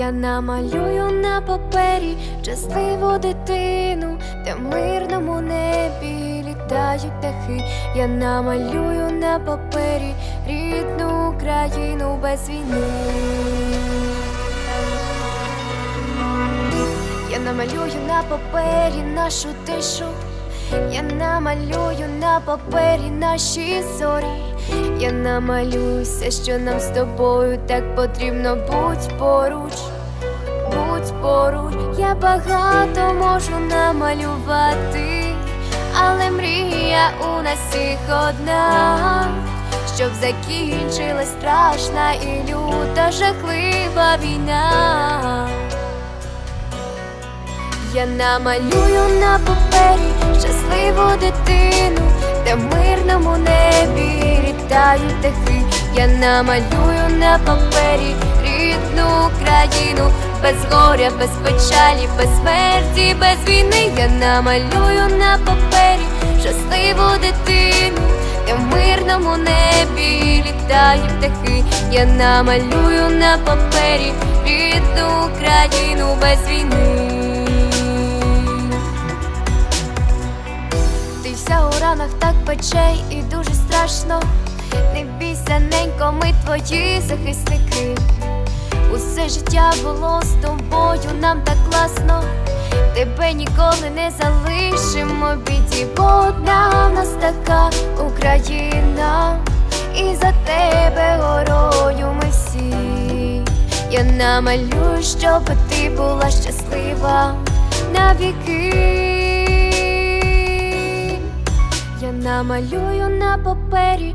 Я намалюю на папері щасливу дитину, де в мирному небі літають птахи. Я намалюю на папері рідну Україну без війни. Я намалюю на папері нашу тишу. Я намалюю на папері наші зорі. Я намалююся, що нам з тобою так потрібно будь поруч, будь поруч, я багато можу намалювати, але мрія у нас всіх одна, щоб закінчилась страшна і люта жахлива війна. Я намалюю на папері щасливу дитину, де в мирному небі літають птахи. Я намалюю на папері рідну Україну, без горя, без печалі, без смерті, без війни. Я намалюю на папері щасливу дитину, де в мирному небі літають птахи. Я намалюю на папері рідну Україну без війни. Ти вся у ранах так пече і дуже страшно. Не бійся, ненько, ми твої захисники. Усе життя було з тобою, нам так класно. Тебе ніколи не залишимо біді, бо одна в нас така Україна, і за тебе горою ми всі. Я намалюю, щоб ти була щаслива навіки. Я намалюю на папері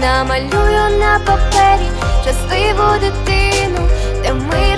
намалюю на папері щасливу дитину, де ми.